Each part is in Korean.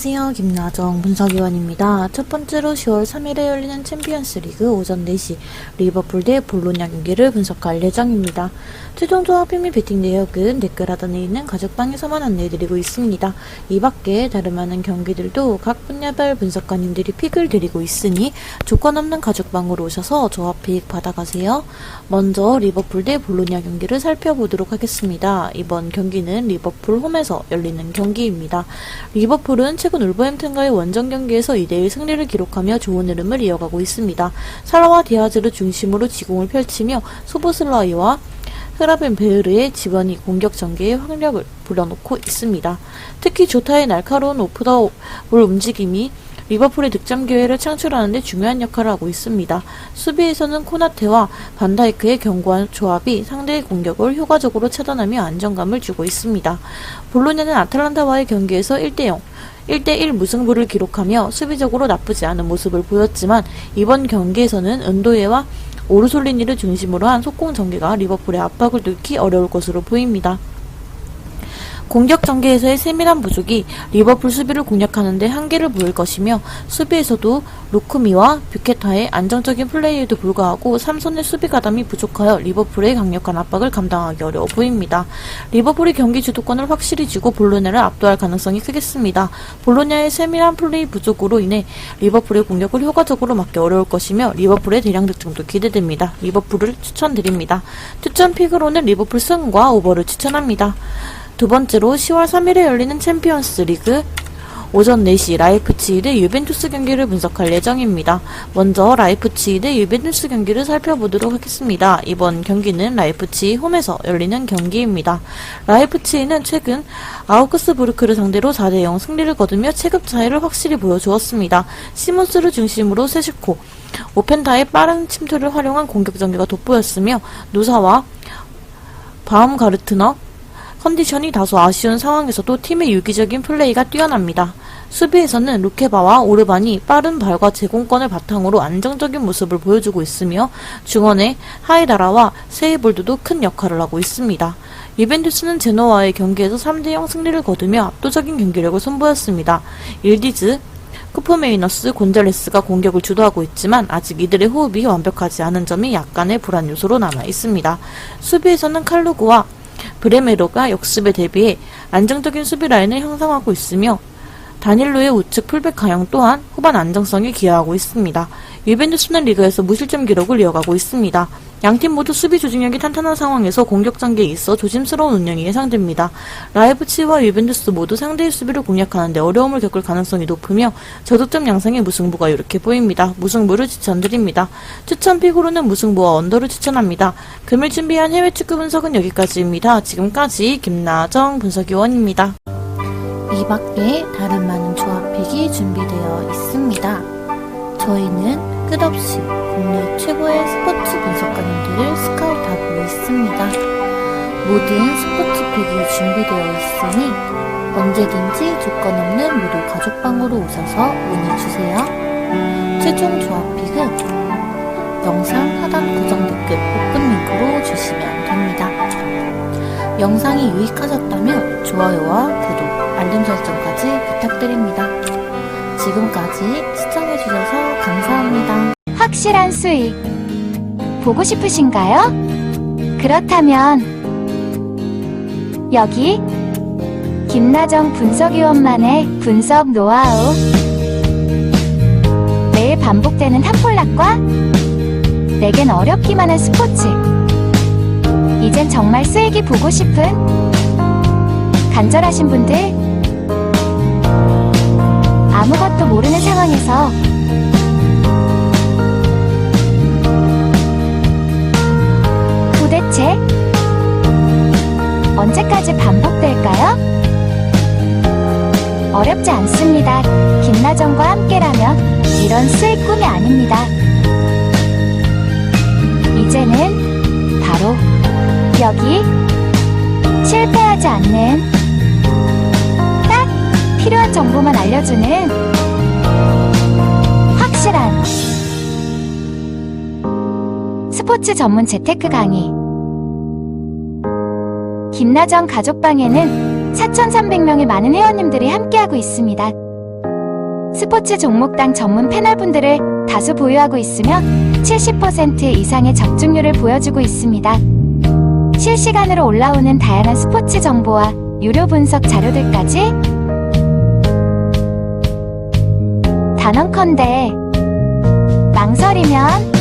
안녕하세요. 김나정 분석위원입니다. 첫 번째로 10월 3일에 열리는 챔피언스 리그 오전 4시 리버풀 대 볼로냐 경기를 분석할 예정입니다. 최종 조합 및 배팅 내역은 댓글 하단에 있는 가족방에서만 안내해드리고 있습니다. 이 밖에 다른 많은 경기들도 각 분야별 분석가님들이 픽을 드리고 있으니 조건 없는 가족방으로 오셔서 조합 픽 받아가세요. 먼저 리버풀 대 볼로냐 경기를 살펴보도록 하겠습니다. 이번 경기는 리버풀 홈에서 열리는 경기입니다. 리버풀은 최근 울버햄튼과의 원정 경기에서 2대1 승리를 기록하며 좋은 흐름을 이어가고 있습니다. 사라와 디아즈를 중심으로 지공을 펼치며 소보슬라이와 흐라벤 베으르의 집원이 공격 전개에 활력을 불어넣고 있습니다. 특히 조타의 날카로운 오프더볼 움직임이 리버풀의 득점 기회를 창출하는 데 중요한 역할을 하고 있습니다. 수비에서는 코나테와 반다이크의 견고한 조합이 상대의 공격을 효과적으로 차단하며 안정감을 주고 있습니다. 볼로냐는 아탈란타와의 경기에서 1대0, 1대1 무승부를 기록하며 수비적으로 나쁘지 않은 모습을 보였지만 이번 경기에서는 은도예와 오르솔리니를 중심으로 한 속공 전개가 리버풀의 압박을 뚫기 어려울 것으로 보입니다. 공격 전개에서의 세밀한 부족이 리버풀 수비를 공략하는데 한계를 보일 것이며 수비에서도 루크미와 뷰케타의 안정적인 플레이에도 불구하고 삼선의 수비 가담이 부족하여 리버풀의 강력한 압박을 감당하기 어려워 보입니다. 리버풀이 경기 주도권을 확실히 쥐고 볼로냐를 압도할 가능성이 크겠습니다. 볼로냐의 세밀한 플레이 부족으로 인해 리버풀의 공격을 효과적으로 막기 어려울 것이며 리버풀의 대량 득점도 기대됩니다. 리버풀을 추천드립니다. 추천 픽으로는 리버풀 승과 오버를 추천합니다. 두 번째로 10월 3일에 열리는 챔피언스 리그 오전 4시 라이프치히 대 유벤투스 경기를 분석할 예정입니다. 먼저 라이프치히 대 유벤투스 경기를 살펴보도록 하겠습니다. 이번 경기는 라이프치히 홈에서 열리는 경기입니다. 라이프치히는 최근 아우크스부르크를 상대로 4대0 승리를 거두며 체급 차이를 확실히 보여주었습니다. 시몬스를 중심으로 세시코, 오펜타의 빠른 침투를 활용한 공격 전개가 돋보였으며 누사와 바움가르트너, 컨디션이 다소 아쉬운 상황에서도 팀의 유기적인 플레이가 뛰어납니다. 수비에서는 루케바와 오르반이 빠른 발과 제공권을 바탕으로 안정적인 모습을 보여주고 있으며 중원의 하이다라와 세이볼드도 큰 역할을 하고 있습니다. 유벤투스는 제노와의 경기에서 3대0 승리를 거두며 압도적인 경기력을 선보였습니다. 일디즈, 쿠프메이너스, 곤잘레스가 공격을 주도하고 있지만 아직 이들의 호흡이 완벽하지 않은 점이 약간의 불안 요소로 남아 있습니다. 수비에서는 칼루그와 브레메로가 역습에 대비해 안정적인 수비 라인을 형성하고 있으며 다닐로의 우측 풀백 가용 또한 후반 안정성에 기여하고 있습니다. 유벤투스는 리그에서 무실점 기록을 이어가고 있습니다. 양팀 모두 수비 조직력이 탄탄한 상황에서 공격 전개에 있어 조심스러운 운영이 예상됩니다. 라이브치와 유벤투스 모두 상대의 수비를 공략하는데 어려움을 겪을 가능성이 높으며 저득점 양상의 무승부가 이렇게 보입니다. 무승부를 추천드립니다. 추천 픽으로는 무승부와 언더를 추천합니다. 금일 준비한 해외 축구 분석은 여기까지입니다. 지금까지 김나정 분석위원입니다. 이 밖에 다른 많은 조합픽이 준비되어 있습니다. 저희는 끝없이 국내 최고의 스포츠 분석가님들을 스카우트하고 있습니다. 모든 스포츠픽이 준비되어 있으니 언제든지 조건 없는 모두 가족방으로 오셔서 문의주세요. 최종 조합픽은 영상 하단 고정 댓글 오픈 링크로 주시면 됩니다. 영상이 유익하셨다면 좋아요와 구독, 알림 설정까지 부탁드립니다. 지금까지 시청해주셔서 감사합니다. 확실한 수익 보고 싶으신가요? 그렇다면 여기 김나정 분석위원만의 분석 노하우 매일 반복되는 탑폴락과 내겐 어렵기만 한 스포츠 이젠 정말 수익이 보고 싶은 간절하신 분들 어렵지 않습니다. 김나정과 함께라면 이런 수익 꿈이 아닙니다. 이제는 바로 여기 실패하지 않는 딱 필요한 정보만 알려주는 확실한 스포츠 전문 재테크 강의 김나정 가족방에는 4,300명의 많은 회원님들이 함께하고 있습니다. 스포츠 종목당 전문 패널분들을 다수 보유하고 있으며 70% 이상의 적중률을 보여주고 있습니다. 실시간으로 올라오는 다양한 스포츠 정보와 유료 분석 자료들까지 단언컨대 망설이면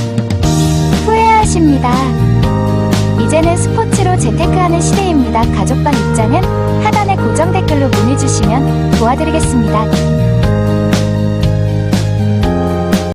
후회하십니다. 이제는 스포츠로 재테크하는 시대입니다. 가족방 입장은 하단의 고정 댓글로 문의 주시면 도와드리겠습니다.